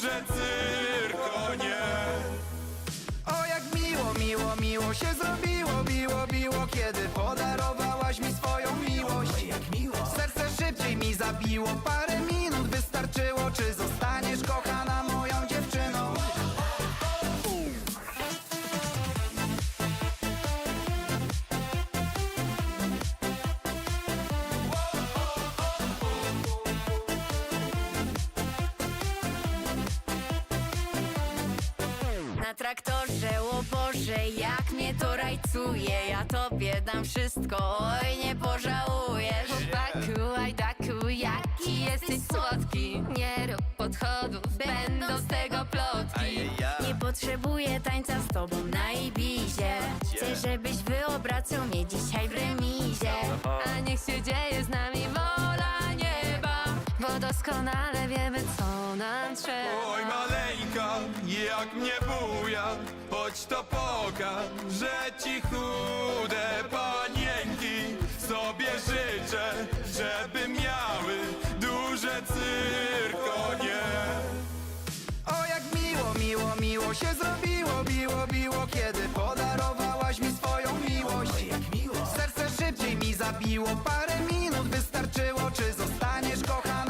duże cyrkonie O jak miło, miło, miło się zrobiło, biło, biło Kiedy podarowałaś mi swoją miłość. Jak miło. Serce szybciej mi zabiło, parę minut wystarczyło Czy zostaniesz Na traktorze, o Boże, jak mnie to rajcuje. Ja tobie dam wszystko, oj nie pożałujesz Chłopaku, ajdaku, jaki jesteś słodki. Nie rób podchodów, będą z tego plotki. Nie potrzebuję tańca z tobą na Ibizie. Chcę, żebyś wyobracał mnie dzisiaj w remizie. A niech się dzieje z nami wola nieba Bo doskonale wiemy, co nam trzeba. Oj maleńka, jak mnie buja Choć to pokaż, że ci chude panienki Sobie życzę, żeby miały duże cyrkonie. O jak miło, miło, miło się zrobiło, biło, biło Kiedy podarowałaś mi swoją miłość. Jak miło. Serce szybciej mi zabiło, parę minut wystarczyło Czy zostaniesz kochana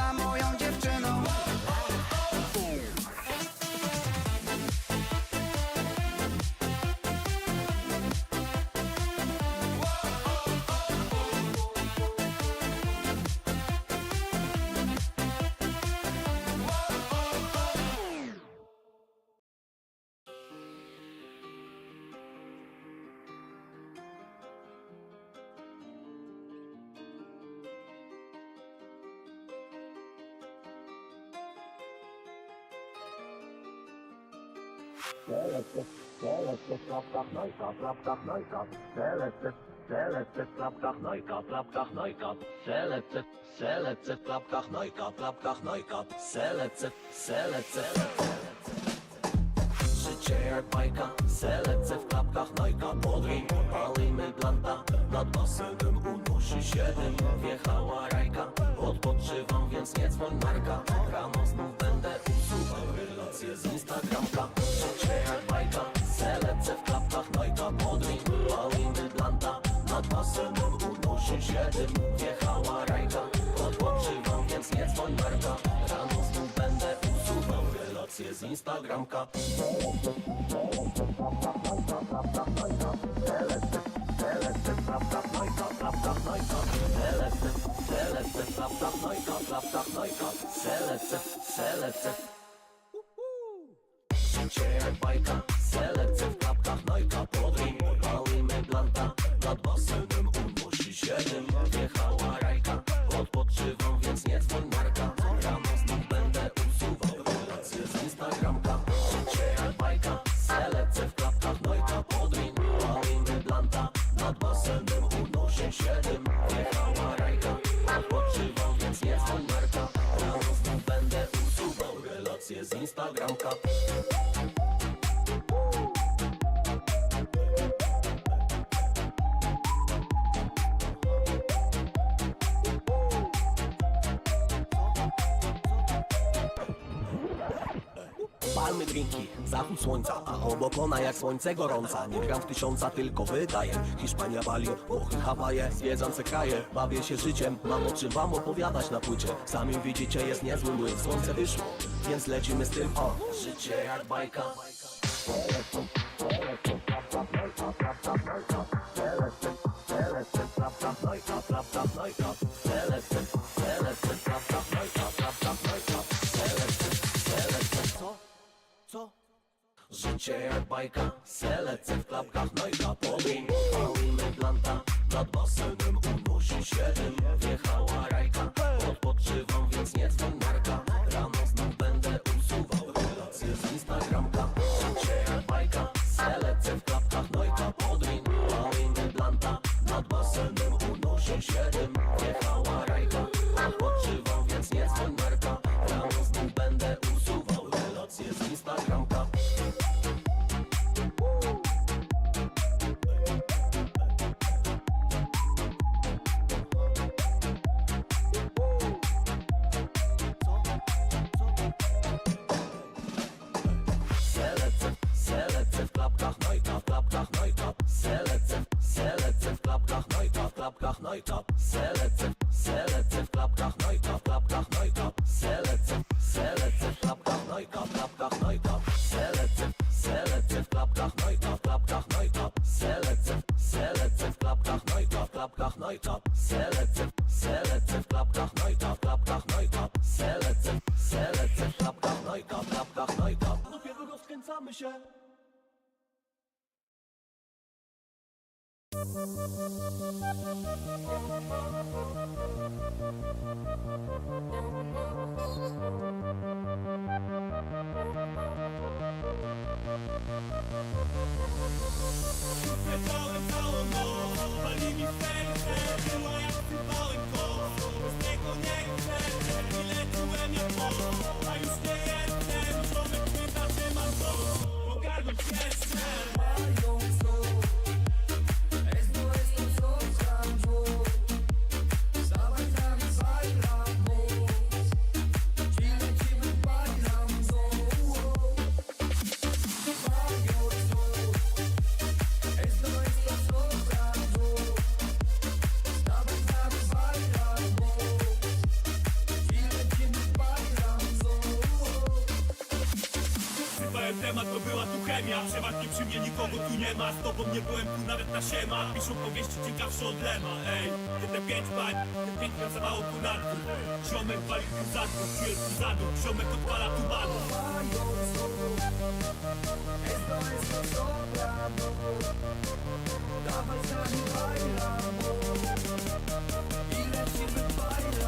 Nojka, klapkach, nojka, celeste, celeste, klapkach, nojka, klapkach, nojka, celeste, celeste, klapkach, nojka, klapkach, nojka, celeste, celeste, Życie jak bajka, selece w klapkach nojka Podryj, palimy blanta Nad basenem unosi się dym. Wjechała rajka, odpoczywam więc nie dzwoń marka. Rano znów będę usuwał relacje z Instagramka Jak bajka, selece w klapkach nojka Podryj, palimy blanta Nad basenem unosi się dym Wjechała rajka, odpoczywam więc nie dzwoń marka Rano znów będę usuwał relacje z Instagramka. Selecce, selecce Życie jak bajka, selecce w klapkach nojka Palmy drinki, zachód słońca A obok ona jak słońce gorąca. Nie gram w tysiąca, tylko wydaję Hiszpania, Bali, Włochy, Hawaje Zwiedzam se kraje, bawię się życiem Mam o czym wam opowiadać na płycie. Sami widzicie, jest niezły młyn Słońce wyszło, więc lecimy z tym O, życie jak bajka. Co? Bajka, selecce w klapkach nojka Podryń, palimy blanta Nad basenem unosi się dym Wjechała rajka, odpoczywam więc nie dzwoń marka Rano znów będę usuwał relacje z Instagramka. Jak bajka, selecce w klapkach nojka Podryń, palimy blanta Nad basenem unosi się dym Wjechała rajka, noi top, klap, klap, noi top, Chemia Przeważnie przy mnie nikogo tu nie ma. Z tobą nie byłem tu nawet na siema. Piszą powieści ciekawsze od Lema Ej, ty te pięć pań, te pięć pracowało tu na dół Ziomek walił tu za dół, czuję tu za dół Ziomek odpala tu banu Leciałem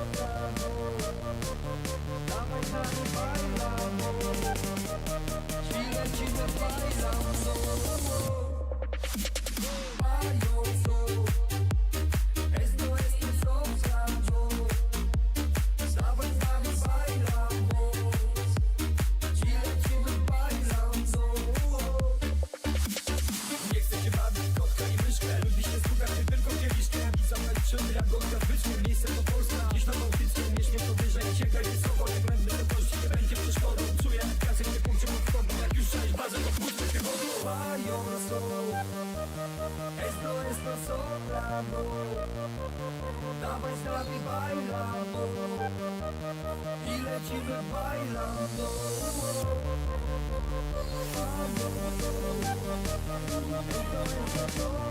soprano Dawaj z nami bailando I lecimy bailando A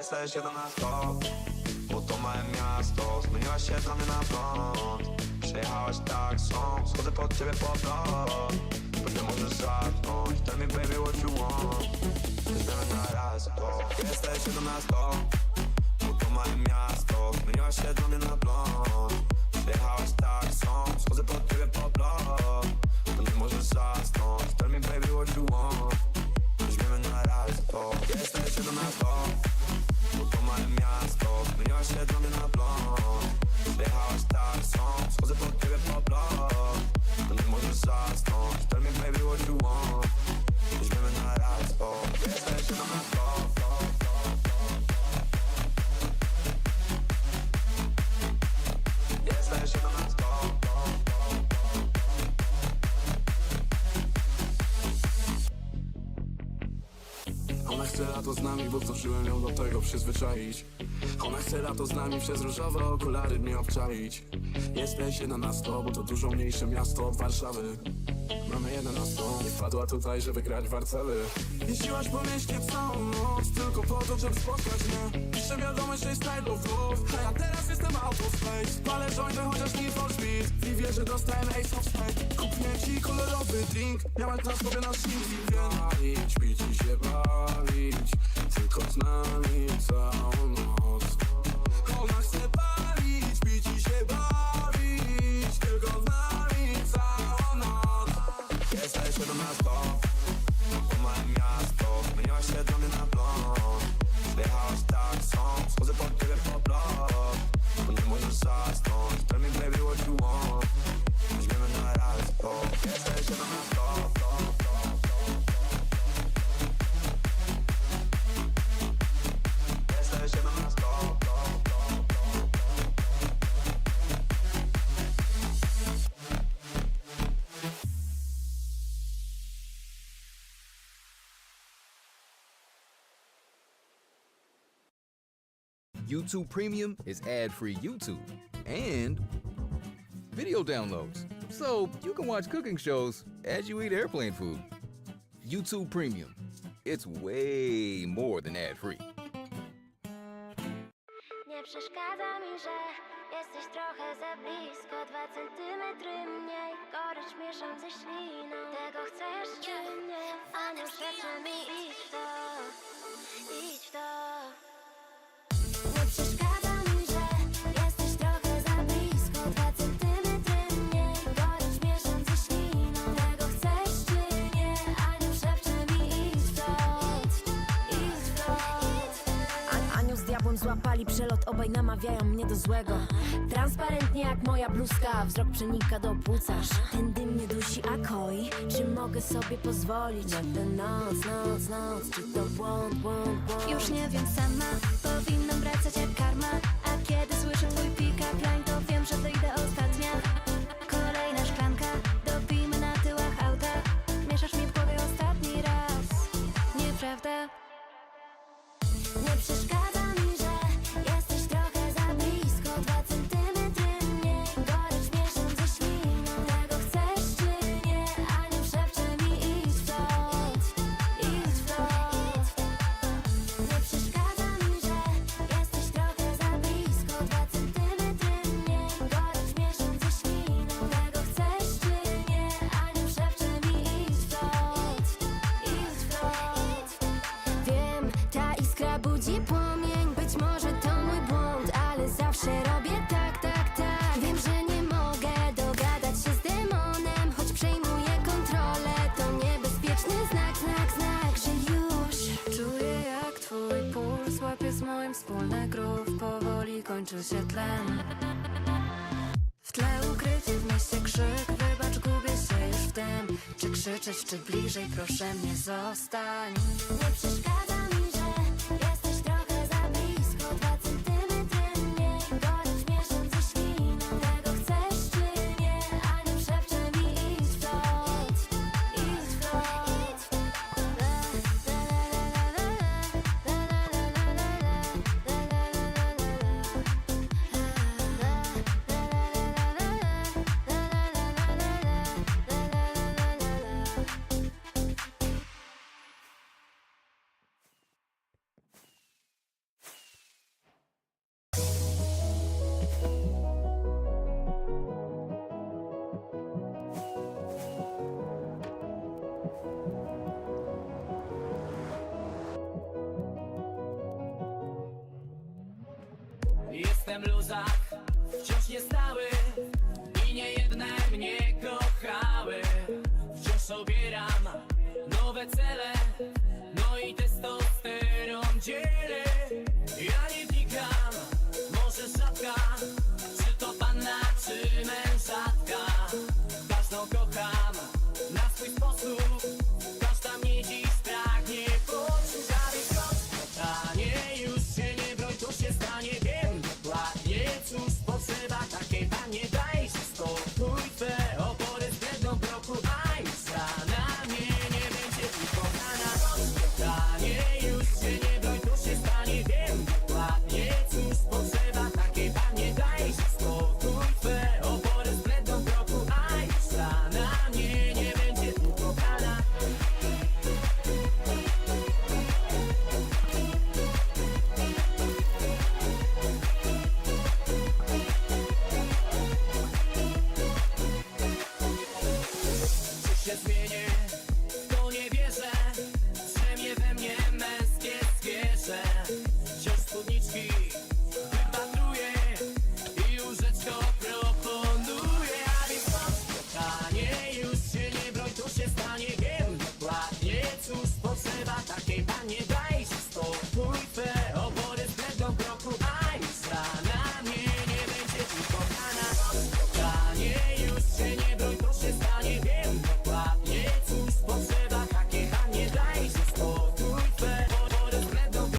Jesteś jedenastą, bo to małe miasto Zmieniłaś się dla mnie na blond Przyjechałaś taksą, schodzę pod ciebie po blok Bo nie możesz zasnąć, tell me baby what you want Weźmiemy na raz to Jesteś jedenastą, bo to małe miasto Zmieniłaś się dla mnie na blond chce lato z nami, bo zdążyłem ją do tego przyzwyczaić. Ona chce lato z nami, przez różowe okulary mnie obczaić. Jesteś jedna na sto, bo to dużo mniejsze miasto od Warszawy Mamy jeden sto, nie wpadła tutaj, żeby grać w warcely Jeździłaś po mieście całą noc, tylko po to, żeby spotkać mnie. Piszę wiadomość, że jest style of a ja teraz jestem out of space. Palę chociaż nie for speed I wie, że dostałem ace of spade Kupiłem ci kolorowy drink, miałem na sobie na szynki, wiem pić i się bawić, tylko z nami całą noc YouTube Premium is ad free YouTube and video downloads. So you can watch cooking shows as you eat airplane food. YouTube Premium. It's way more than ad free. Nie przeszkadza mi, że jesteś trochę za blisko Dwa centymetry mniej Gorycz mieszam ze śliną Tego chcesz czy nie? Idź to Idź to złapali przelot, obaj namawiają mnie do złego. Transparentnie jak moja bluzka, wzrok przenika do płucasz Ten dym mnie dusi, a koi Czy mogę sobie pozwolić? Na tę noc, noc, noc Czy to błąd, błąd, błąd? Już nie wiem sama, powinnam wracać jak karma. A kiedy słyszę twój pick-up line, to wiem, że wyjdę ostatnia. Kolejna szklanka, dopijmy na tyłach auta. Mieszasz mi w głowie ostatni raz, nieprawda? Nie przeszkadza iskra budzi płomień Być może to mój błąd, ale zawsze robię tak, tak, tak. Wiem, że nie mogę dogadać się z demonem Choć przejmuję kontrolę, to niebezpieczny znak, znak, znak Że już. Czuję jak twój puls łapie z moim wspólny grów Powoli kończy się tlen. W tle ukryty w mieście krzyk. Wybacz, gubię się już w tym. Czy krzyczeć, czy bliżej, proszę mnie zostań. Nie przeszkadza change.